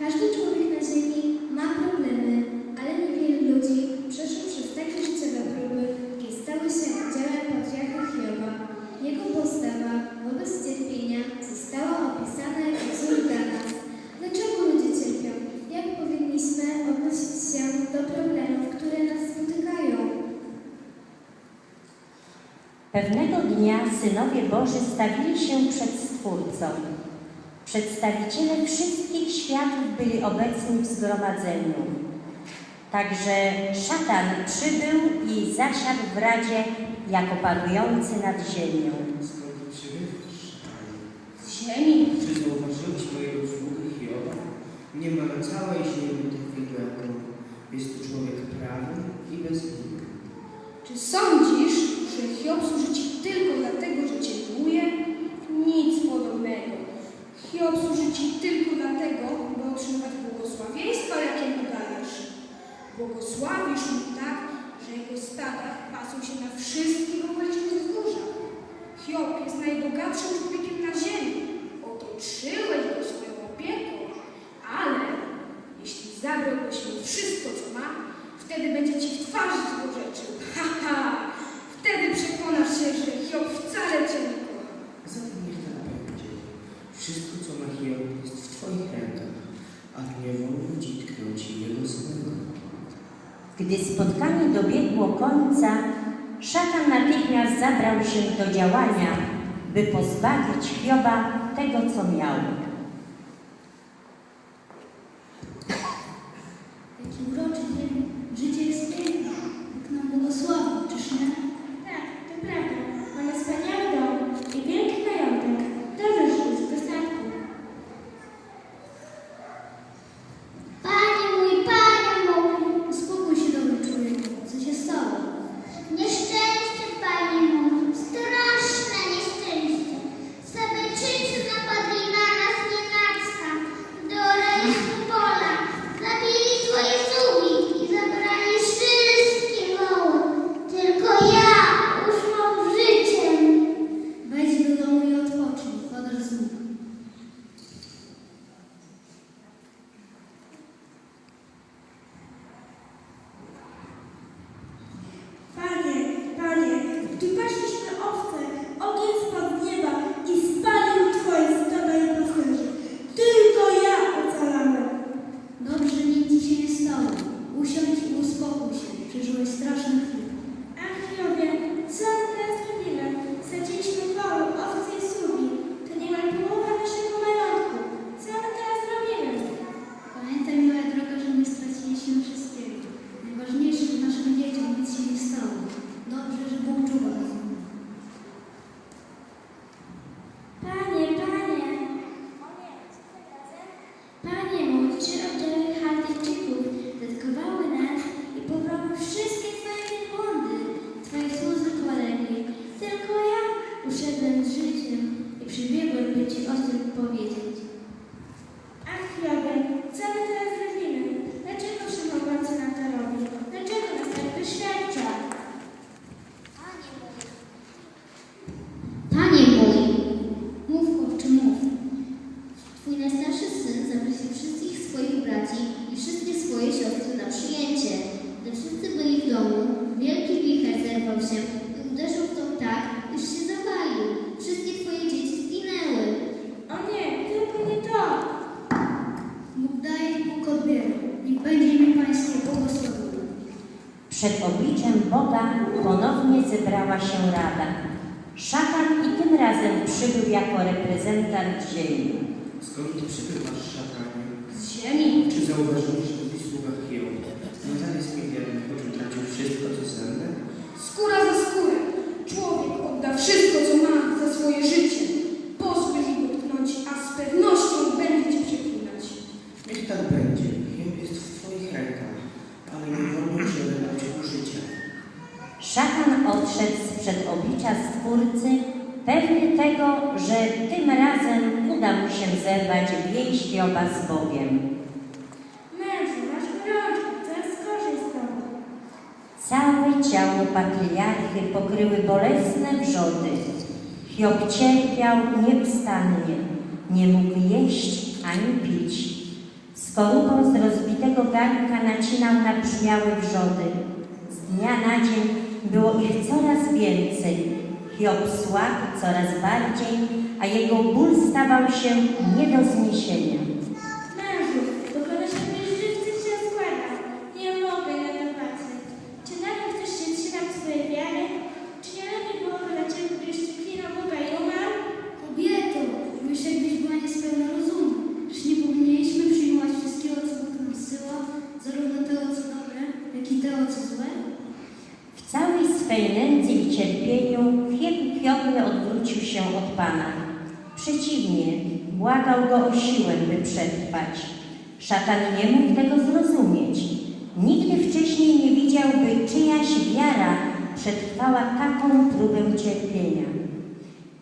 Każdy człowiek na ziemi ma problemy, ale niewielu ludzi przeszło przez takie życiowe próby, jakie stały się udziałem patriarchy Hioba. Jego postawa wobec cierpienia została opisana jako wzór dla nas. Dlaczego ludzie cierpią? Jak powinniśmy odnosić się do problemów, które nas spotykają? Pewnego dnia synowie Boży stawili się przed Stwórcą. Przedstawiciele wszystkich światów byli obecni w zgromadzeniu. Także szatan przybył i zasiadł w radzie jako panujący nad ziemią. Z ziemi. Czy zauważyłeś mojego sługę Hioba? Nie ma na całej ziemi takiego jak on. Jest to człowiek prawy i bez winy. Czy sądzisz, że Hiob służy ci tylko dlatego, że cię miłuje? Nic podobnego. Hiob służy ci tylko dlatego, by otrzymywać błogosławieństwa, jakie mu dajesz. Błogosławisz mu tak, że jego stada pasą się na wszystkich okolicznych wzgórzach. Hiob jest najbogatszym człowiekiem na ziemi. Otoczyłeś go swoją opieką, ale jeśli zabrałbyś mu wszystko, co ma, wtedy będzie ci w twarz złorzeczył. Ha, ha! Wtedy przekonasz się, że Hiob wcale cię nie kocha. Zatem niech tak będzie. Wszystko, co ma Hiob, jest w Twoich rękach, a nie wolno Ci tknąć jego słowem. Gdy spotkanie dobiegło końca, szatan natychmiast zabrał się do działania, by pozbawić Hioba tego, co miał. Uszedłem z życiem i przybiegłem, by Ci o tym powiedzieć. Ach, Jobie, co my teraz robimy? Dlaczego Wszechmogący nam to robi? Dlaczego nas tak doświadcza? Panie mój, Mów, chłopcze, mów. Twój najstarszy syn zaprosił wszystkich swoich braci i wszystkie swoje siostry na przyjęcie. Gdy wszyscy byli w domu, wielki wicher zerwał się i uderzył w dom tak, iż się zawalił. Wszystkie twoje dzieci zginęły. O nie, tylko nie to! Bóg daje, Bóg odbiera. Niech będzie imię Pańskie błogosławione. Przed obliczem Boga ponownie zebrała się rada. Szatan i tym razem przybył jako reprezentant ziemi. Skąd przybywasz, szatanie? Z ziemi. Czy zauważyłeś, że twój sługa Hiob nadal jest niewierny, choć utracił wszystko, co cenne? Skóra za skórę. Człowiek odda wszystko, co ma za swoje życie. Pozwól mi go tknąć, a z pewnością będzie cię przeklinać. Niech tak będzie. Hiob jest w Twoich rękach, ale nie wolno Ci odebrać mu życia. Szatan odszedł sprzed oblicza Stwórcy, pewny tego, że tym razem uda mu się zerwać więź Hioba z Bogiem. Mężu, masz gorączkę, coraz gorzej z tobą. Całe ciało patriarchy pokryły bolesne wrzody. Hiob cierpiał nieustannie, nie mógł jeść ani pić. Skorupą z rozbitego garnka nacinał nabrzmiałe wrzody. Z dnia na dzień było ich coraz więcej. Hiob słabł coraz bardziej, a jego ból stawał się nie do zniesienia. Mężu, dokona się mnie żywcy się składa. Nie mogę na to patrzeć. Czy nadal chcesz się trzymać swojej wiary? Czy nie lepiej byłoby dla ciebie, gdybyś przeklinał Boga i umarł? Kobieto, myślę, jakbyś była niespełna rozumu. Czyż nie powinniśmy przyjmować wszystkiego, co Bóg nam zsyła, zarówno tego, co dobre, jak i tego, co złe? W całej swej nędzy i cierpieniu Hiob Hiob nie odwrócił się od Pana. Przeciwnie, błagał go o siłę, by przetrwać. Szatan nie mógł tego zrozumieć. Nigdy wcześniej nie widział, by czyjaś wiara przetrwała taką próbę cierpienia.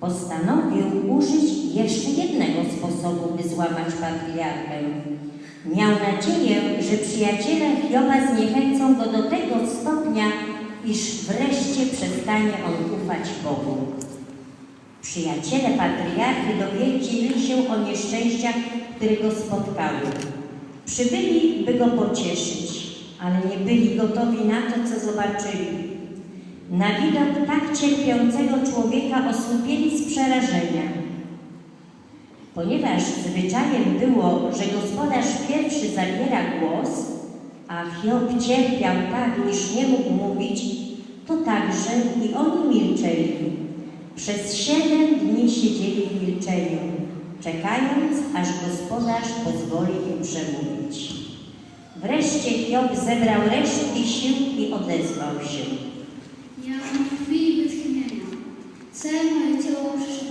Postanowił użyć jeszcze jednego sposobu, by złamać patriarchę. Miał nadzieję, że przyjaciele Hioba zniechęcą go do tego stopnia, iż wreszcie przestanie on ufać Bogu. Przyjaciele patriarchy dowiedzieli się o nieszczęściach, które go spotkały. Przybyli, by go pocieszyć, ale nie byli gotowi na to, co zobaczyli. Na widok tak cierpiącego człowieka osłupieli z przerażenia. Ponieważ zwyczajem było, że gospodarz pierwszy zabiera głos, a Hiob cierpiał tak, iż nie mógł mówić, to także i oni milczeli. Przez siedem dni siedzieli w milczeniu, czekając, aż gospodarz pozwoli im przemówić. Wreszcie Hiob zebrał resztki sił i odezwał się. Ja mam krwi i wytchnienia. Całe moje ciało przeszywa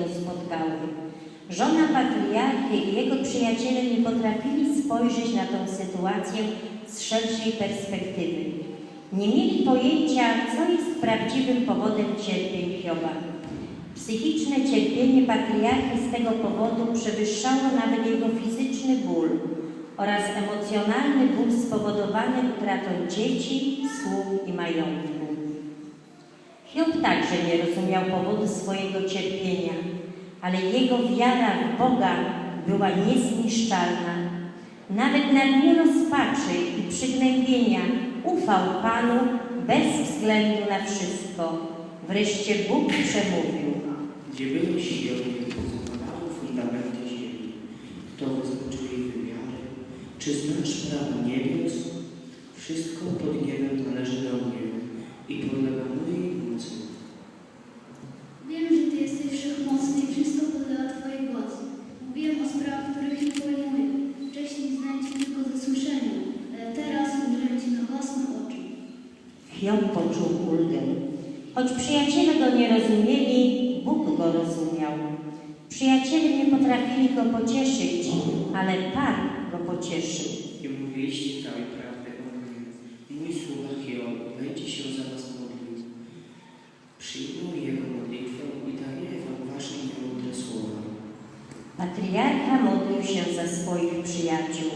go spotkały. Żona patriarchy i jego przyjaciele nie potrafili spojrzeć na tę sytuację z szerszej perspektywy. Nie mieli pojęcia, co jest prawdziwym powodem cierpień Hioba. Psychiczne cierpienie patriarchy z tego powodu przewyższało nawet jego fizyczny ból oraz emocjonalny ból spowodowany utratą dzieci, sług i majątku. Hiob także nie rozumiał powodu swojego cierpienia, ale jego wiara w Boga była niezniszczalna. Nawet nadmiar rozpaczy i przygnębienia ufał Panu bez względu na wszystko. Wreszcie Bóg przemówił. Gdzie byłeś Hiobie, zapadały fundamenty ziemi? Kto jej wymiary? Czy znasz prawo niebios? Wszystko pod niebem należy do mnie i podlega mojej Wiem, że Ty jesteś wszechmocny i wszystko podlega Twojej władzy. Mówiłem o sprawach, których nie pojmuję. Wcześniej znałem Cię tylko ze słyszenia, ale teraz ujrzałem Cię na własne oczy. Hiob poczuł ulgę. Choć przyjaciele go nie rozumieli, Bóg go rozumiał. Przyjaciele nie potrafili go pocieszyć, ale Pan go pocieszył. Nie mówiliście całej prawdy o mnie. Mój sługa Hiob będzie się za was Patriarcha modlił się za swoich przyjaciół.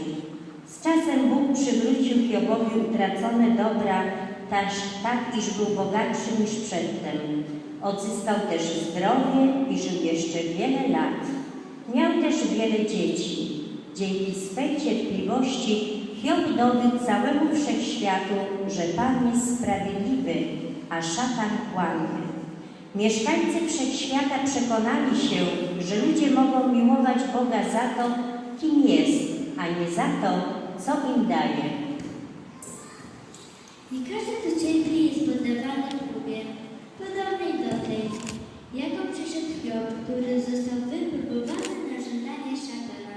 Z czasem Bóg przywrócił Hiobowi utracone dobra, tak, tak iż był bogatszy niż przedtem. Odzyskał też zdrowie i żył jeszcze wiele lat. Miał też wiele dzieci. Dzięki swej cierpliwości Hiob dowiódł całemu wszechświatu, że Pan jest sprawiedliwy, a szatan kłamie. Mieszkańcy wszechświata przekonali się, że ludzie mogą miłować Boga za to, kim jest, a nie za to, co im daje. Nie każdy, kto cierpi, jest poddawany próbie, podobnej do tej, jaką przyszedł Hiob, który został wypróbowany na żądanie szatana.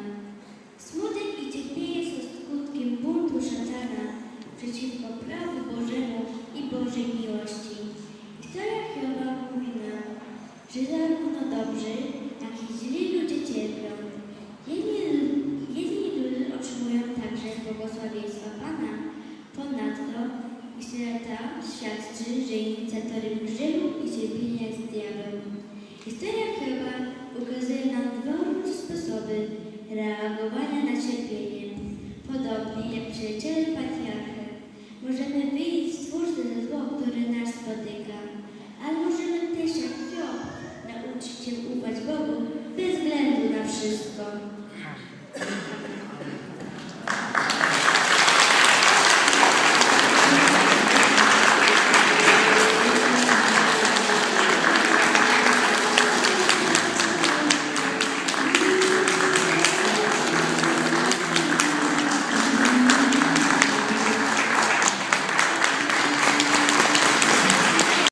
Smutek i cierpienie są skutkiem buntu szatana przeciwko prawu Bożemu i Bożej miłości. Historia Hioba mówi nam, że zarówno dobrzy, jak i źli ludzie cierpią. Jedni, jedni ludzie otrzymują także błogosławieństwa Pana. Ponadto historia ta że inicjatorem grzechu i cierpienia jest diabeł. Historia Hioba ukazuje nam dwa różne sposoby reagowania na cierpienie. Podobnie jak przyjaciele patriarchy, możemy wyjść z twórcy ze zło, które nas spotyka, ale możemy też jak Hiob nauczyć się ufać Bogu bez względu na wszystko.